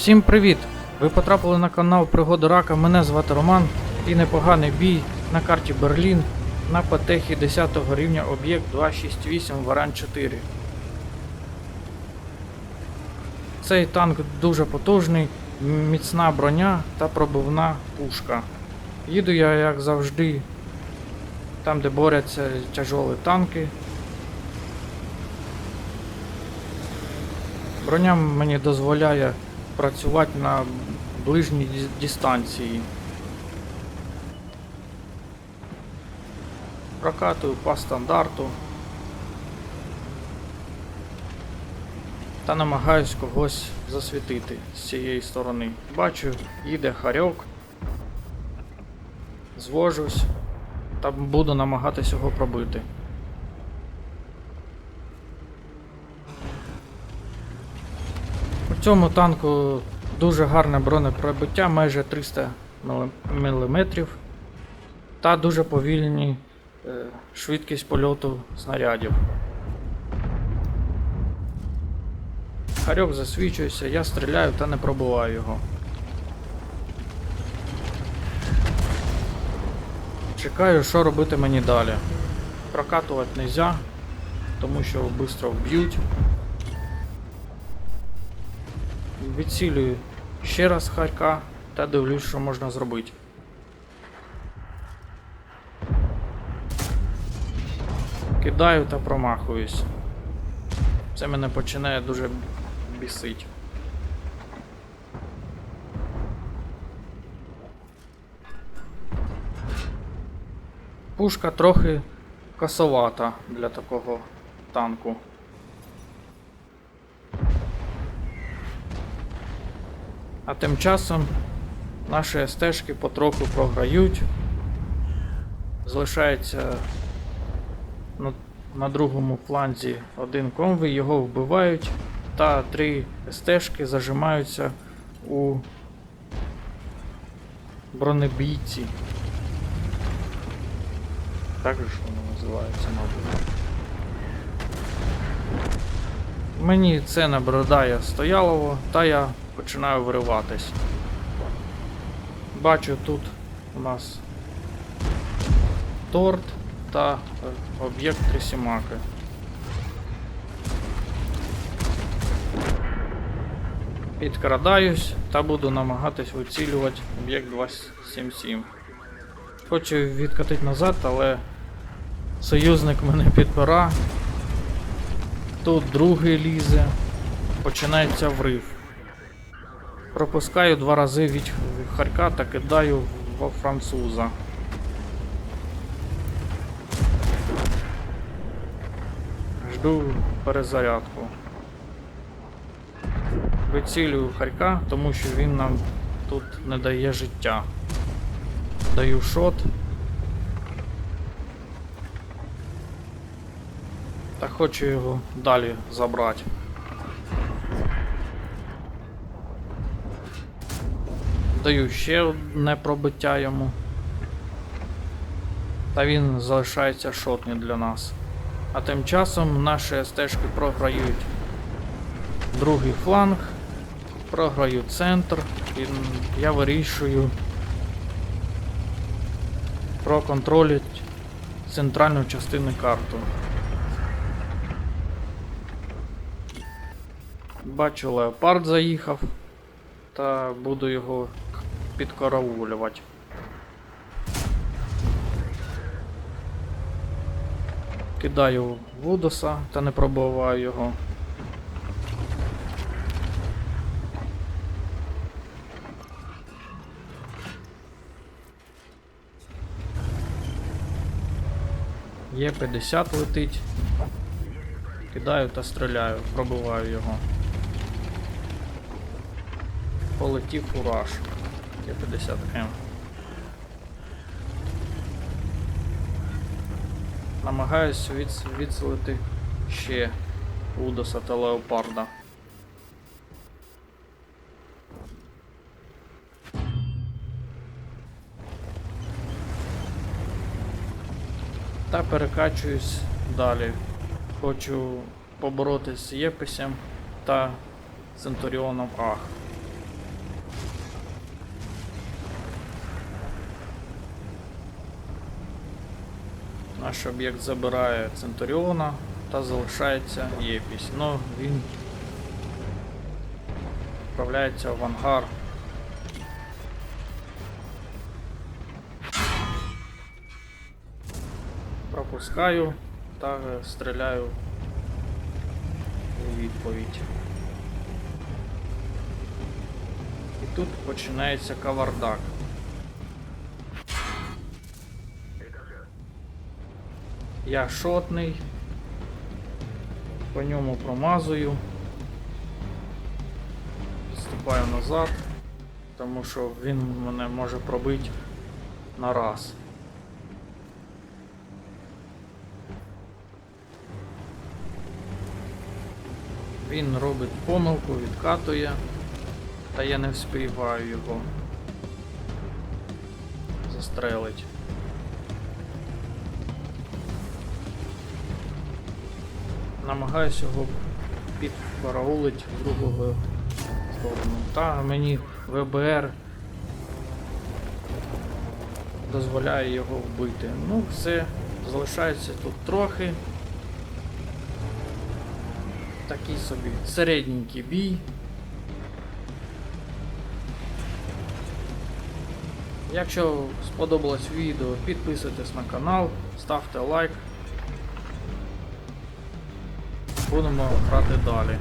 Всім привіт! Ви потрапили на канал Пригоди Рака. Мене звати Роман і непоганий бій на карті Берлін на Патехі 10 рівня об'єкт 268 Варан 4. Цей танк дуже потужний, міцна броня та пробивна пушка. Їду я, як завжди, там, де борються тяжолі танки. Броня мені дозволяє працювати на ближній дистанції. Прокатую по стандарту. Та намагаюсь когось засвітити з цієї сторони. Бачу, їде харьок. Звожусь та буду намагатись його пробити. У цьому танку дуже гарне бронепробиття, майже 300 мм та дуже повільні е, швидкість польоту снарядів. Харьок засвічується, я стріляю та не пробиваю його. Чекаю, що робити мені далі. Прокатувати нельзя, тому що швидко вб'ють. Відцілюю ще раз харька та дивлюсь, що можна зробити. Кидаю та промахуюсь. Це мене починає дуже бісить. Пушка трохи косовата для такого танку. А тим часом наші стежки потроху програють. Залишається на, на другому фланзі один конвой, його вбивають, та три стежки зажимаються у бронебійці. Так же ж воно називається, мабуть. Мені це набридає стоялово, та я починаю вириватись. Бачу тут у нас торт та е, об'єкт Трисімаки. Підкрадаюсь та буду намагатись вицілювати об'єкт 277. Хочу відкатити назад, але союзник мене підпира. Тут другий лізе. Починається врив. Пропускаю два рази від харька та кидаю во француза. Жду перезарядку. Вицілюю харька, тому що він нам тут не дає життя. Даю шот. Та хочу його далі забрати. Даю ще одне пробиття йому. Та він залишається шотний для нас. А тим часом наші стежки програють другий фланг, програю центр, і я вирішую проконтролити центральну частину карти. Бачу, леопард заїхав, та буду його підкараулювати. Кидаю Вудоса та не пробиваю його. Є 50 летить. Кидаю та стріляю, пробиваю його. Полетів фураж. Є 50М. Намагаюсь від, відселити ще Удоса та Леопарда. Та перекачуюсь далі. Хочу поборотись з Єписем та Центуріоном Ах. Наш об'єкт забирає Центуріона та залишається Єпісь. Ну, він відправляється в ангар. Пропускаю та стріляю у відповідь. І тут починається кавардак. Я шотний. По ньому промазую. Відступаю назад, тому що він мене може пробити на раз. Він робить помилку, відкатує, та я не вспіваю його застрелить. Намагаюся його підбараулить в другу сторону. Та мені ВБР дозволяє його вбити. Ну, все, залишається тут трохи. Такий собі середненький бій. Якщо сподобалось відео, підписуйтесь на канал, ставте лайк. Будемо грати далі.